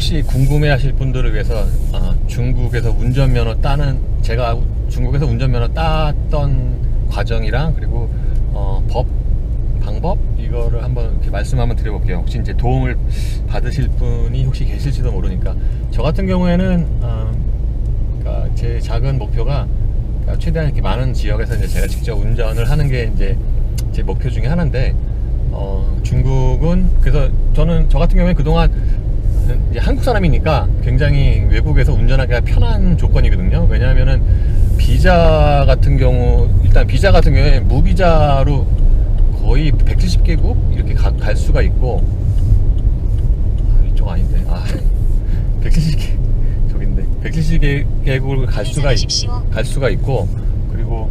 혹시 궁금해하실 분들을 위해서 아, 중국에서 운전면허 따는 제가 중국에서 운전면허 땄던 과정이랑 그리고 어, 법 방법 이거를 한번 이렇게 말씀 한번 드려볼게요. 혹시 이제 도움을 받으실 분이 혹시 계실지도 모르니까 저 같은 경우에는 어, 그러니까 제 작은 목표가 그러니까 최대한 이렇게 많은 지역에서 이제 제가 직접 운전을 하는 게 이제 제 목표 중에 하나인데 어, 중국은 그래서 저는 저 같은 경우에 그동안 이제 한국 사람이니까 굉장히 외국에서 운전하기가 편한 조건이거든요. 왜냐하면은 비자 같은 경우 일단 비자 같은 경우에 무비자로 거의 170개국 이렇게 가- 갈 수가 있고 아, 이쪽 아닌데 아 170개 저긴데 170개국을 갈 수가 있, 갈 수가 있고 그리고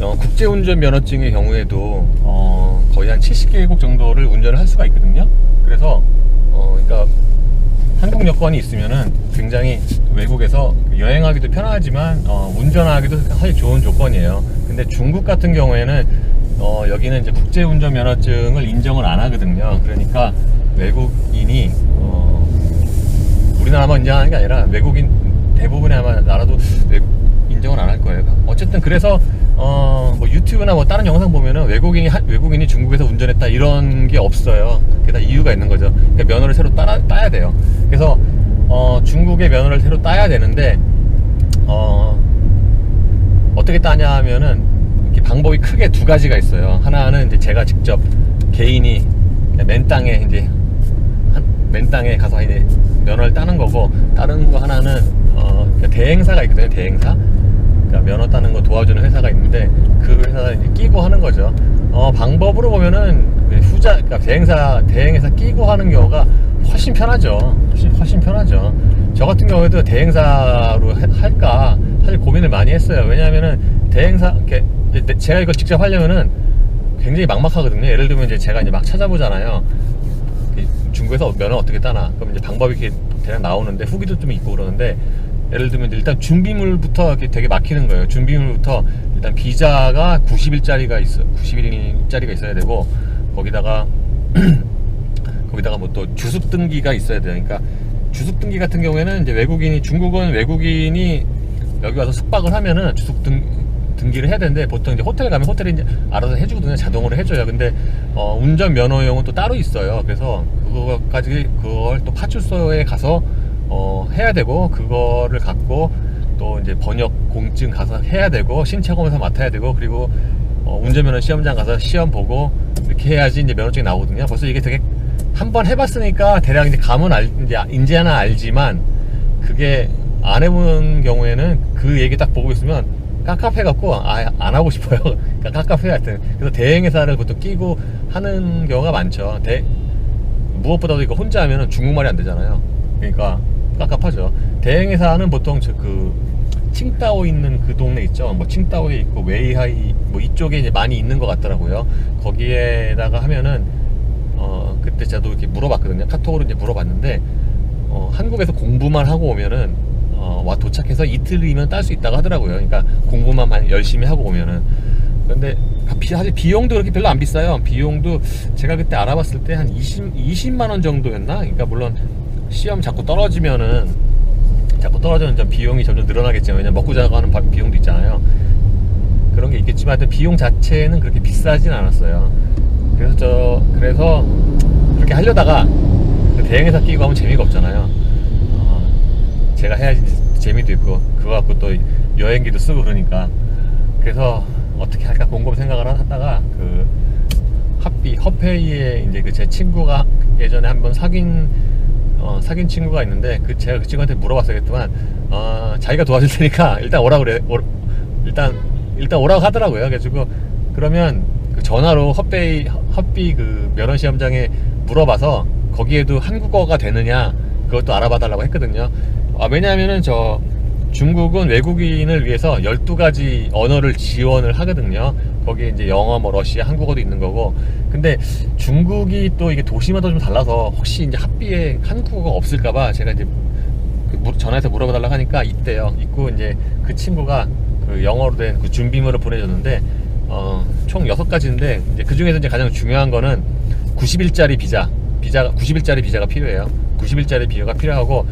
어, 국제운전 면허증의 경우에도 어, 거의 한 70개국 정도를 운전을 할 수가 있거든요. 그래서 어, 그러니까 한국 여권이 있으면은 굉장히 외국에서 여행하기도 편하지만 어, 운전하기도 사실 좋은 조건이에요. 근데 중국 같은 경우에는 어, 여기는 이제 국제 운전 면허증을 인정을 안 하거든요. 그러니까 외국인이 어, 우리나라만 인정하는 게 아니라 외국인 대부분의 아마 나라도 외- 인정을 안 할 거예요. 어쨌든 그래서 어, 뭐 유튜브나 뭐 다른 영상 보면은 외국인이 한- 외국인이 중국에서 운전했다 이런 게 없어요. 그게 다 이유가 있는 거죠. 그러니까 면허를 새로 따라, 따야 돼요. 그래서 어, 중국의 면허를 새로 따야 되는데 어, 어떻게 따냐 하면은 방법이 크게 두 가지가 있어요. 하나는 이제 제가 직접 개인이 맨 땅에 이제 한- 맨 땅에 가서 이제 면허를 따는 거고 다른 거 하나는 어, 그러니까 대행사가 있거든요. 대행사. 그러니까 면허 따는 거 도와주는 회사가 있는데 그 회사에 이제 끼고 하는 거죠. 어, 방법으로 보면은 그 후자, 그러니까 대행사 대행해서 끼고 하는 경우가 훨씬 편하죠. 훨씬, 훨씬 편하죠. 저 같은 경우에도 대행사로 해- 할까 사실 고민을 많이 했어요. 왜냐하면은 대행사, 이렇게 제가 이걸 직접 하려면은 굉장히 막막하거든요. 예를 들면 이제 제가 이제 막 찾아보잖아요. 이 중국에서 면허 어떻게 따나? 그럼 이제 방법이 이렇게 대략 나오는데 후기도 좀 있고 그러는데 예를 들면 일단 준비물부터 이렇게 되게 막히는 거예요. 준비물부터 일단 비자가 90일짜리가 있어, 90일짜리가 있어야 되고 거기다가 거기다가 뭐 또 주습 등기가 있어야 돼요. 그러니까 주습 등기 같은 경우에는 이제 외국인이 중국은 외국인이 여기 와서 숙박을 하면은 주습 등 등기를 해야 되는데 보통 이제 호텔 가면 호텔이 이제 알아서 해주거든요. 자동으로 해줘요. 근데 어, 운전 면허용은 또 따로 있어요. 그래서 그거까지 그걸 또 파출소에 가서 어, 해야 되고 그거를 갖고 또 이제 번역 공증 가서 해야 되고 신체 검사 맡아야 되고 그리고 어, 운전면허 시험장 가서 시험 보고 이렇게 해야지 이제 면허증이 나오거든요. 벌써 이게 되게 한 번 해봤으니까 대략 이제 감은 알, 이제 인지하나 알지만 그게 안 해본 경우에는 그 얘기 딱 보고 있으면 깝깝해갖고 아, 안 하고 싶어요. 그러니까 깝깝해요 하여튼. 그래서 대행회사를 보통 끼고 하는 경우가 많죠. 대, 무엇보다도 이거 혼자 하면은 중국말이 안 되잖아요. 그러니까 깝깝하죠. 대행회사는 보통 저그 칭따오 있는 그 동네 있죠. 뭐 칭따오에 있고 웨이하이 뭐 이쪽에 이제 많이 있는 것 같더라고요. 거기에다가 하면은 어 그때 저도 이렇게 물어봤거든요. 카톡으로 이제 물어봤는데 어 한국에서 공부만 하고 오면은 어, 와 도착해서 이틀이면 딸 수 있다고 하더라고요. 그러니까 공부만 열심히 하고 오면은 근데 비- 사실 비용도 그렇게 별로 안 비싸요. 비용도 제가 그때 알아봤을 때 한 20, 20만 원 정도였나? 그러니까 물론 시험 자꾸 떨어지면은 자꾸 떨어지는 점 비용이 점점 늘어나겠지만 왜냐면 먹고 자고 하는 바- 비용도 있잖아요. 그런 게 있겠지만 하여튼 비용 자체는 그렇게 비싸진 않았어요. 그래서 저 그래서 그렇게 하려다가 그 대행회사 끼고 하면 재미가 없잖아요. 어, 제가 해야지 재미도 있고 그거 갖고 또 여행기도 쓰고 그러니까 그래서 어떻게 할까 곰곰 생각을 하다가 그 핫비 허페이에 이제 그 제 친구가 예전에 한번 사귄 어, 사귄 친구가 있는데 그 제가 그 친구한테 물어봤어야겠지만 어, 자기가 도와줄 테니까 일단 오라 그래 오- 일단 일단 오라고 하더라고요. 그래가지고 그러면 그 전화로 헛베이 헛비 그 면허 시험장에 물어봐서 거기에도 한국어가 되느냐 그것도 알아봐 달라고 했거든요. 아, 왜냐하면은 저 중국은 외국인을 위해서 12가지 언어를 지원을 하거든요. 거기에 이제 영어, 뭐 러시아, 한국어도 있는 거고. 근데 중국이 또 이게 도시마다 좀 달라서 혹시 이제 합비에 한국어가 없을까봐 제가 이제 그 물- 전화해서 물어봐 달라고 하니까 있대요. 있고 이제 그 친구가 그 영어로 된 그 준비물을 보내줬는데 어, 총 6가지인데 이제 그 중에서 이제 가장 중요한 거는 90일짜리 비자. 비자가 90일짜리 비자가 필요해요. 90일짜리 비자가 필요하고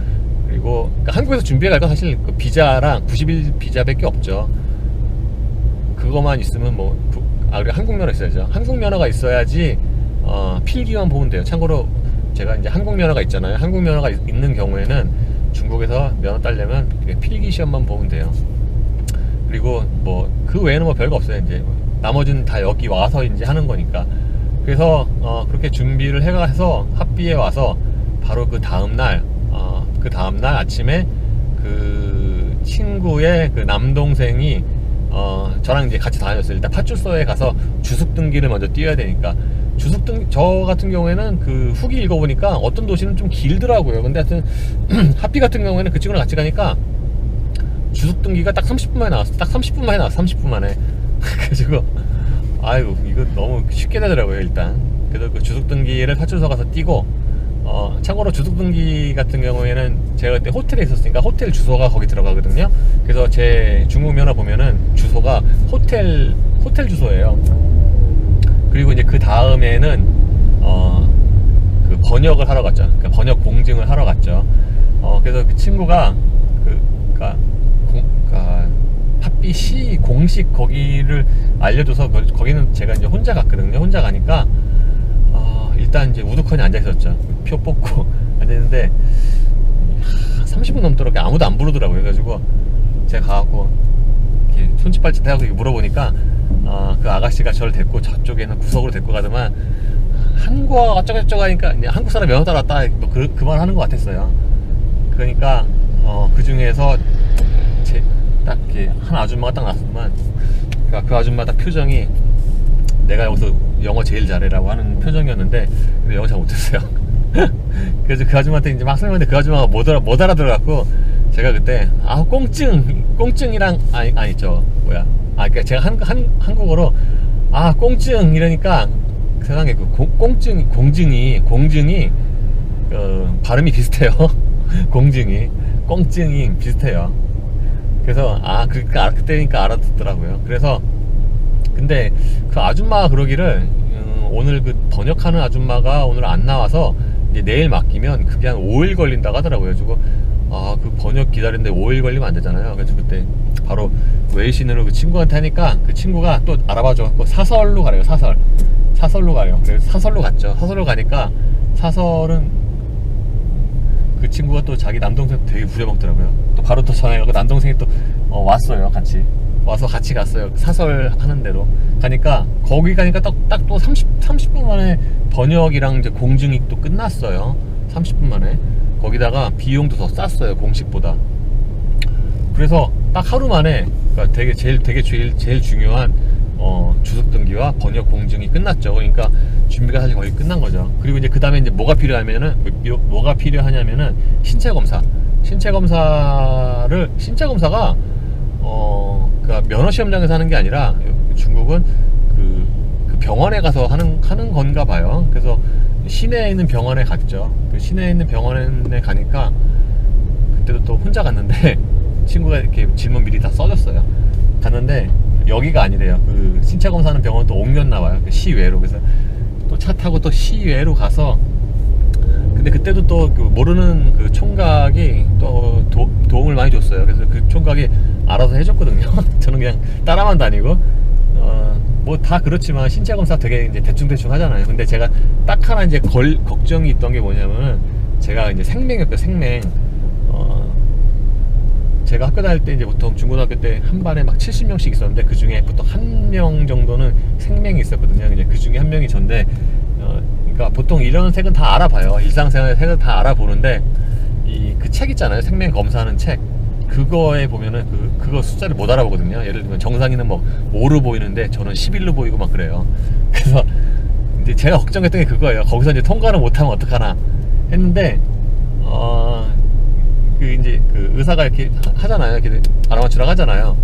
그리고 그러니까 한국에서 준비해 갈 건 사실 그 비자랑 90일 비자밖에 없죠. 그거만 있으면 뭐, 부- 아, 그리고 한국 면허 있어야죠. 한국 면허가 있어야지, 어, 필기만 보면 돼요. 참고로 제가 이제 한국 면허가 있잖아요. 한국 면허가 있- 있는 경우에는 중국에서 면허 따려면 그 필기 시험만 보면 돼요. 그리고 뭐, 그 외에는 뭐 별거 없어요. 이제 나머지는 다 여기 와서 이제 하는 거니까. 그래서, 어, 그렇게 준비를 해가서 합비에 와서 바로 그 다음날, 어, 그 다음날 아침에 그 친구의 그 남동생이 어 저랑 이제 같이 다녔어요. 일단 파출소에 가서 주습 등기를 먼저 띄어야 되니까 주습 등저 같은 경우에는 그 후기 읽어보니까 어떤 도시는 좀 길더라고요. 근데 하여튼 합비 같은 경우에는 그 친구랑 같이 가니까 주습 등기가 딱 30분 만에 나왔어. 딱 30분 만에 나왔어. 30분 만에. 그래가지고 아이고 이거 너무 쉽게 되더라고요 일단. 그래서 그 주습 등기를 파출소 가서 띄고 어, 참고로 주소등기 같은 경우에는 제가 그때 호텔에 있었으니까 호텔 주소가 거기 들어가거든요. 그래서 제 중국 면허 보면은 주소가 호텔 호텔 주소예요. 그리고 이제 그 다음에는 어, 그 번역을 하러 갔죠. 그러니까 번역 공증을 하러 갔죠. 어, 그래서 그 친구가 그, 그니까, 공, 그니까, 합비 시 공식 거기를 알려줘서 거- 거기는 제가 이제 혼자 갔거든요. 혼자 가니까 어, 일단 이제 우두커니 앉아 있었죠. 표 뽑고 앉았는데 한 30분 넘도록 아무도 안 부르더라고요. 그래가지고 제가 가갖고 손짓발짓 하고 물어보니까 어, 그 아가씨가 저를 데리고 저쪽에는 구석으로 데리고 가더만 한국어 어쩌고저쩌고 하니까 한국 사람 면허 따랐다 뭐 그, 그만 하는 것 같았어요. 그러니까 어, 그 중에서 제, 딱 이렇게 한 아줌마가 딱 나왔더만 그러니까 그 아줌마 딱 표정이 내가 여기서 영어 제일 잘해라고 하는 표정이었는데 영어 잘 못했어요. 그래서 그 아줌마한테 이제 막 설명했는데 그 아줌마가 못, 알아, 못 알아들어갖고 제가 그때 아 꽁증 꽁증이랑 아니 아니 저 뭐야 아 그러니까 제가 한, 한 한국어로 아 꽁증 이러니까 세상에 그 공, 꽁증 공증이 공증이 어, 발음이 비슷해요. 공증이 꽁증이 비슷해요. 그래서 아 그러니까 알- 그때니까 알아듣더라고요. 그래서 근데 그 아줌마가 그러기를 음, 오늘 그 번역하는 아줌마가 오늘 안 나와서 내일 맡기면 그게 한 5일 걸린다고 하더라고요. 그래서 아그 번역 기다리는데 5일 걸리면 안 되잖아요. 그래서 그때 바로 웨이신으로 그 친구한테 하니까 그 친구가 또 알아봐줘갖고 사설로 가래요. 사설 사설로 가요. 그래서 사설로 갔죠. 사설로 가니까 사설은 그 친구가 또 자기 남동생 되게 부려먹더라고요. 또 바로 또 전화해가지고 남동생이 또 어, 왔어요. 같이 와서 같이 갔어요. 사설 하는 대로 가니까 거기 가니까 딱 또 30, 30분 만에 번역이랑 이제 공증이 또 끝났어요. 30분 만에 거기다가 비용도 더 쌌어요. 공식보다. 그래서 딱 하루 만에 그러니까 되게 제일 되게 제일 제일 중요한 어, 주석 등기와 번역 공증이 끝났죠. 그러니까 준비가 사실 거의 끝난 거죠. 그리고 이제 그 다음에 이제 뭐가 필요하면은 뭐- 뭐가 필요하냐면은 신체 검사. 신체 검사를 신체 검사가 어 그러니까 면허 시험장에서 하는 게 아니라 중국은 그, 그 병원에 가서 하는 하는 건가 봐요. 그래서 시내에 있는 병원에 갔죠. 그 시내에 있는 병원에 가니까 그때도 또 혼자 갔는데 친구가 이렇게 질문 미리 다 써줬어요. 갔는데 여기가 아니래요. 그 신체 검사하는 병원 또 옮겼나 봐요. 그 시외로 그래서 또 차 타고 또 시외로 가서 근데 그때도 또 그 모르는 그 총각이 또 도, 도움을 많이 줬어요. 그래서 그 총각이 알아서 해줬거든요. 저는 그냥 따라만 다니고 어, 뭐 다 그렇지만 신체 검사 되게 이제 대충 대충 하잖아요. 근데 제가 딱 하나 이제 걸 걱정이 있던 게 뭐냐면은 제가 이제 생맹이었어요. 생맹. 어, 제가 학교 다닐 때 이제 보통 중고등학교 때 한 반에 막 70명씩 있었는데 그 중에 보통 한 명 정도는 생명이 있었거든요. 이제 그 중에 한 명이 전데, 어, 그러니까 보통 이런 색은 다 알아봐요. 일상생활 색은 다 알아보는데 이 그 책 있잖아요. 생명 검사하는 책. 그거에 보면은 그 그거 숫자를 못 알아보거든요. 예를 들면 정상이는 뭐 5로 보이는데 저는 11로 보이고 막 그래요. 그래서 이제 제가 걱정했던 게 그거예요. 거기서 이제 통과를 못하면 어떡하나 했는데 어. 그 이제 그 의사가 이렇게 하- 하잖아요. 이렇게 알아맞추라고 하잖아요.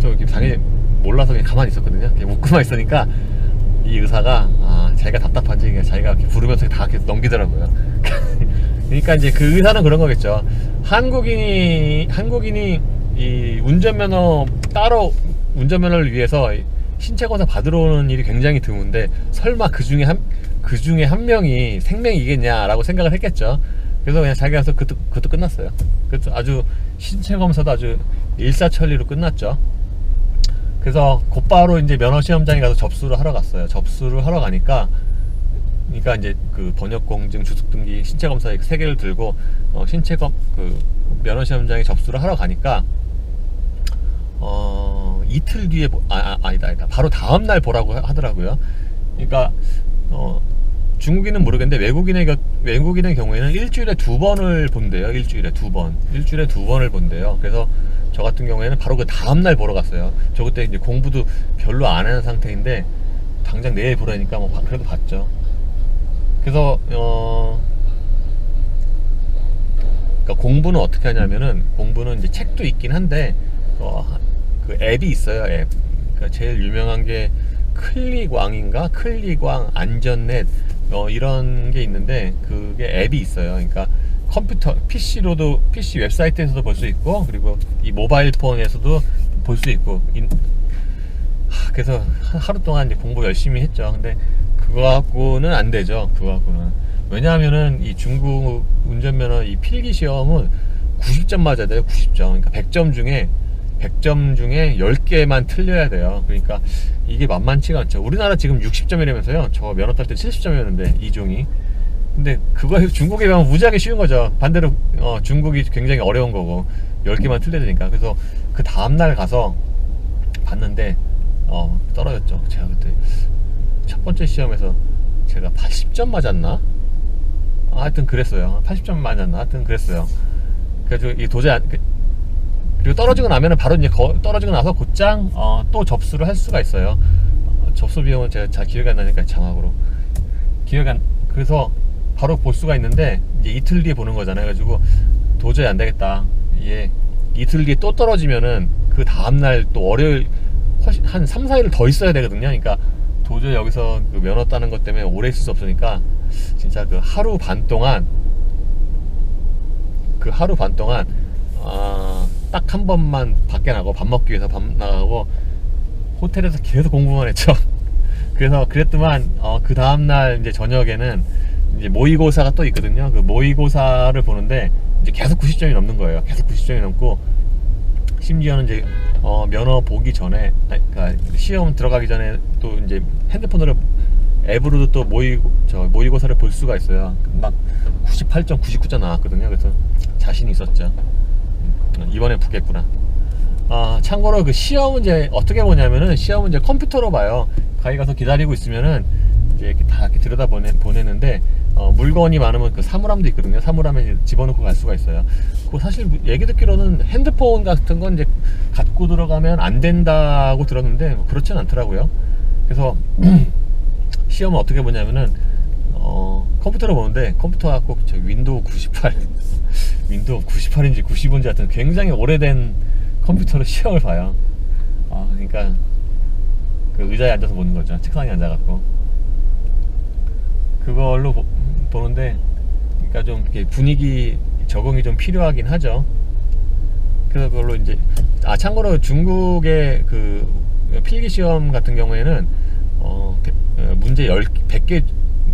저 이렇게 당연히 몰라서 그냥 가만히 있었거든요. 이렇게 웃고만 있으니까 이 의사가 아 자기가 답답한지 그냥 자기가 이렇게 부르면서 다 이렇게 넘기더라고요. 그러니까 이제 그 의사는 그런 거겠죠. 한국인이 한국인이 이 운전면허 따로 운전면허를 위해서 신체 검사 받으러 오는 일이 굉장히 드문데 설마 그 중에 한 그 중에 한 명이 생명이겠냐라고 생각을 했겠죠. 그래서 그냥 자기가 해서 그것도, 그것도 끝났어요. 그것도 아주 신체 검사도 아주 일사천리로 끝났죠. 그래서 곧바로 이제 면허 시험장에 가서 접수를 하러 갔어요. 접수를 하러 가니까 그러니까 이제 그 번역 공증, 주식 등기, 신체 검사 세 개를 들고 어, 신체 검그 면허 시험장에 접수를 하러 가니까 어 이틀 뒤에 보- 아, 아 아니다 아니다 바로 다음 날 보라고 하- 하더라고요. 그러니까 어 중국인은 모르겠는데 외국인의 겨- 외국인의 경우에는 일주일에 두 번을 본대요. 일주일에 두 번, 일주일에 두 번을 본대요. 그래서 저 같은 경우에는 바로 그 다음 날 보러 갔어요. 저 그때 이제 공부도 별로 안 하는 상태인데 당장 내일 보라니까 뭐 봐- 그래도 봤죠. 그래서 어 그러니까 공부는 어떻게 하냐면은 공부는 이제 책도 있긴 한데 어, 그 앱이 있어요 앱. 그러니까 제일 유명한 게 클릭왕인가 클릭왕 안전넷 어, 이런 게 있는데 그게 앱이 있어요. 그러니까 컴퓨터 PC로도 PC 웹사이트에서도 볼 수 있고 그리고 이 모바일 폰에서도 볼 수 있고 인- 하, 그래서 하- 하루 동안 이제 공부 열심히 했죠. 근데 그거 갖고는 안 되죠. 그거 갖고는. 왜냐하면은 이 중국 운전면허 이 필기 시험은 90점 맞아야 돼요. 90점. 그러니까 100점 중에 100점 중에 10개만 틀려야 돼요. 그러니까 이게 만만치가 않죠. 우리나라 지금 60점이라면서요. 저 면허 딸때 70점이었는데 이종이. 근데 그거 중국에 비하면 무지하게 쉬운 거죠. 반대로 어, 중국이 굉장히 어려운 거고 10개만 틀려야 되니까. 그래서 그 다음 날 가서 봤는데 어, 떨어졌죠. 제가 그때 첫 번째 시험에서 제가 80점 맞았나? 아, 하여튼 그랬어요. 80점 맞았나? 하여튼 그랬어요. 그래가지고 이 도저히 안, 그- 그리고 떨어지고 나면은 바로 이제 거- 떨어지고 나서 곧장 어, 또 접수를 할 수가 있어요. 어, 접수 비용은 제가 잘 기억이 안 나니까 자막으로 기억이 안 그래서 바로 볼 수가 있는데 이제 이틀 뒤에 보는 거잖아요. 그래가지고 도저히 안 되겠다. 이게 이틀 뒤에 또 떨어지면은 그 다음 날 또 월요일 훨씬 한 3, 4일을 더 있어야 되거든요. 그러니까 도저히 여기서 그 면허 따는 것 때문에 오래 있을 수 없으니까 진짜 그 하루 반 동안 그 하루 반 동안 아, 딱 한 번만 밖에 나가고 밥 먹기 위해서 밥 나가고 호텔에서 계속 공부만 했죠. 그래서 그랬더만 어, 그 다음 날 이제 저녁에는 이제 모의고사가 또 있거든요. 그 모의고사를 보는데 이제 계속 90점이 넘는 거예요. 계속 90점이 넘고 심지어는 이제 어, 면허 보기 전에 아니, 그러니까 시험 들어가기 전에 또 이제 핸드폰으로 앱으로도 또 모의 저 모의고사를 볼 수가 있어요. 막 98점, 99점 나왔거든요. 그래서 자신이 있었죠. 음, 이번에 붙겠구나. 아, 참고로 그 시험 문제 어떻게 보냐면은 시험 문제 컴퓨터로 봐요. 가게 가서 기다리고 있으면은 이제 이렇게 다 이렇게 들여다 보내, 보내는데 어, 물건이 많으면 그 사물함도 있거든요. 사물함에 집어넣고 갈 수가 있어요. 그 사실 얘기 듣기로는 핸드폰 같은 건 이제 갖고 들어가면 안 된다고 들었는데 뭐 그렇진 않더라고요. 그래서 시험은 어떻게 보냐면은 어, 컴퓨터로 보는데 컴퓨터가 꼭저 윈도우 98 윈도우 98인지 95인지 하여튼 굉장히 오래된 컴퓨터로 시험을 봐요. 아, 그러니까 그 의자에 앉아서 보는 거죠. 책상에 앉아갖고 그걸로 보, 보는데 그러니까 좀 분위기 적응이 좀 필요하긴 하죠. 그래서 그걸로 이제 아 참고로 중국의 그 필기 시험 같은 경우에는 어, 대- 어, 문제 10, 100개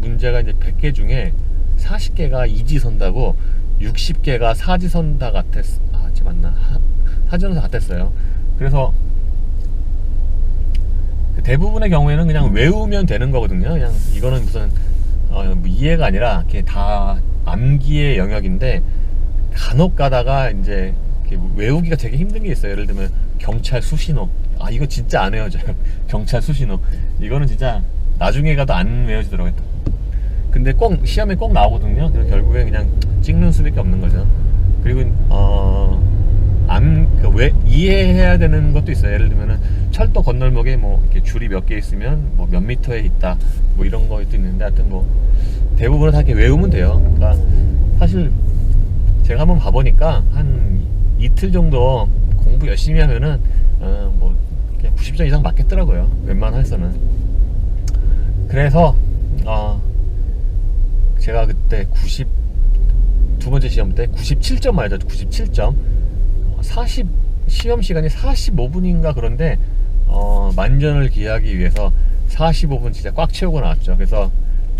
문제가 이제 100개 중에 40개가 이지선다고 60개가 사지선다 같았 아, 지 맞나? 하- 사지선다 같았어요. 그래서 그 대부분의 경우에는 그냥 외우면 되는 거거든요. 그냥 이거는 무슨 어, 뭐 이해가 아니라 이렇게 다 암기의 영역인데 간혹 가다가 이제 외우기가 되게 힘든 게 있어요. 예를 들면 경찰 수신호. 아 이거 진짜 안 외워져요. 경찰 수신호. 이거는 진짜 나중에 가도 안 외워지더라고요. 근데 꼭 시험에 꼭 나오거든요. 그래서 결국에 그냥 찍는 수밖에 없는 거죠. 그리고 어, 어안왜 이해해야 되는 것도 있어요. 예를 들면은 철도 건널목에 뭐 이렇게 줄이 몇 개 있으면 뭐 몇 미터에 있다. 뭐 이런 것도 있는데 하여튼 뭐 대부분은 다 이렇게 외우면 돼요. 그러니까 사실 제가 한번 봐보니까 한 이틀 정도 공부 열심히 하면은 어뭐 90점 이상 맞겠더라고요. 웬만해서는. 그래서 어 제가 그때 90 두 번째 시험 때 97점 맞았죠. 97점. 40 시험 시간이 45분인가 그런데 어, 만전을 기하기 위해서 45분 진짜 꽉 채우고 나왔죠. 그래서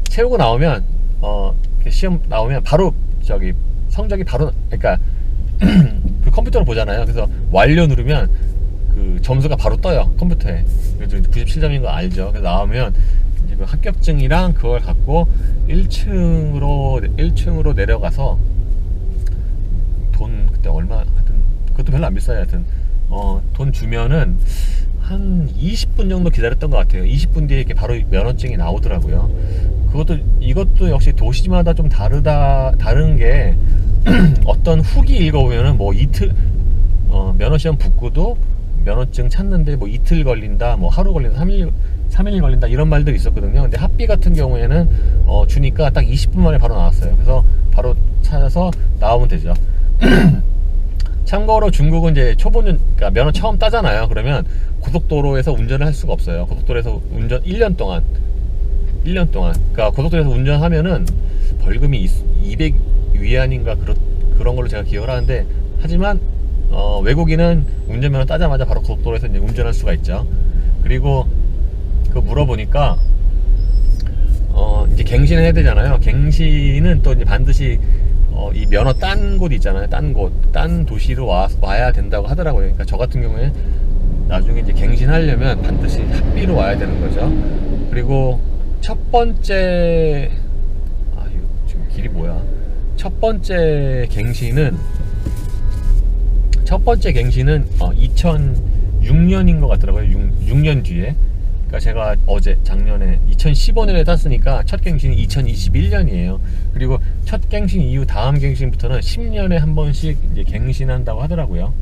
채우고 나오면 어, 시험 나오면 바로 저기 성적이 바로 그러니까 그 컴퓨터로 보잖아요. 그래서 완료 누르면 그 점수가 바로 떠요 컴퓨터에. 그래서 97점인 거 알죠? 그래서 나오면 이제 그 합격증이랑 그걸 갖고 1층으로 1층으로 내려가서 돈 그때 얼마 하여튼 그것도 별로 안 비싸요. 하여튼 어 돈 주면은 한 20분 정도 기다렸던 것 같아요. 20분 뒤에 이렇게 바로 면허증이 나오더라고요. 그것도 이것도 역시 도시마다 좀 다르다 다른 게 어떤 후기 읽어보면은 뭐 이틀 어, 면허 시험 붙고도 면허증 찾는데 뭐 이틀 걸린다 뭐 하루 걸린다 3일 3일 걸린다 이런 말들이 있었거든요 근데 합비 같은 경우에는 어, 주니까 딱 20분 만에 바로 나왔어요 그래서 바로 찾아서 나오면 되죠 참고로 중국은 이제 초보는 그러니까 면허 처음 따잖아요. 그러면 고속도로에서 운전을 할 수가 없어요. 고속도로에서 운전 1년 동안 1년 동안 그러니까 고속도로에서 운전하면은 벌금이 200 위안인가 그런 그런 걸로 제가 기억을 하는데 하지만 어, 외국인은 운전면허 따자마자 바로 고속도로에서 이제 운전할 수가 있죠. 그리고 그 물어보니까 어, 이제 갱신을 해야 되잖아요. 갱신은 또 이제 반드시 어, 이 면허 딴 곳 있잖아요. 딴 곳, 딴 도시로 와, 와야 된다고 하더라고요. 그러니까 저 같은 경우에 나중에 이제 갱신하려면 반드시 합비로 와야 되는 거죠. 그리고 첫 번째, 아, 이거 지금 길이 뭐야? 첫 번째 갱신은, 첫 번째 갱신은 어, 2006년인 것 같더라고요. 6, 년 뒤에. 그러니까 제가 어제 작년에 2015년에 땄으니까 첫 갱신이 2021년이에요. 그리고 첫 갱신 이후 다음 갱신부터는 10년에 한 번씩 이제 갱신한다고 하더라고요.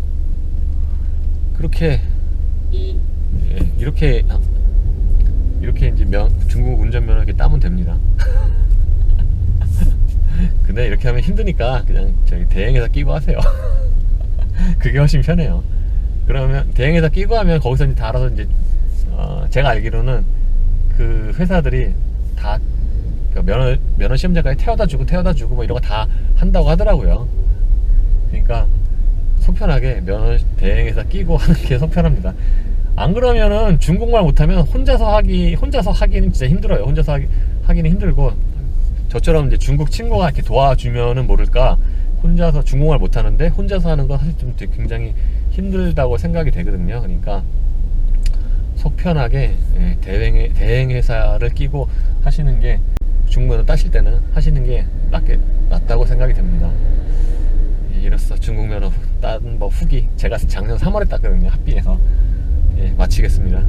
그렇게 예, 이렇게 이렇게 이제 면, 중국 운전면허 이렇게 따면 됩니다. 근데 이렇게 하면 힘드니까 그냥 저기 대행에다 끼고 하세요. 그게 훨씬 편해요. 그러면 대행에다 끼고 하면 거기서 이제 다 알아서 이제 어, 제가 알기로는 그 회사들이 다 그 면허 면허 시험장까지 태워다 주고 태워다 주고 뭐 이런 거 다 한다고 하더라고요. 그러니까 속편하게 면허 대행해서 끼고 하는 게 속편합니다. 안 그러면은 중국말 못하면 혼자서 하기 혼자서 하기는 진짜 힘들어요. 혼자서 하기, 하기는 힘들고 저처럼 이제 중국 친구가 이렇게 도와주면은 모를까 혼자서 중국말 못하는데 혼자서 하는 건 사실 좀 굉장히 힘들다고 생각이 되거든요. 그러니까 속 편하게 예, 대행 대행 회사를 끼고 하시는 게 중국면허 따실 때는 하시는 게 낫게 낫다고 생각이 됩니다. 예, 이로써 중국 면허 딴 뭐 후기 제가 작년 3월에 땄거든요 합비해서 예, 마치겠습니다.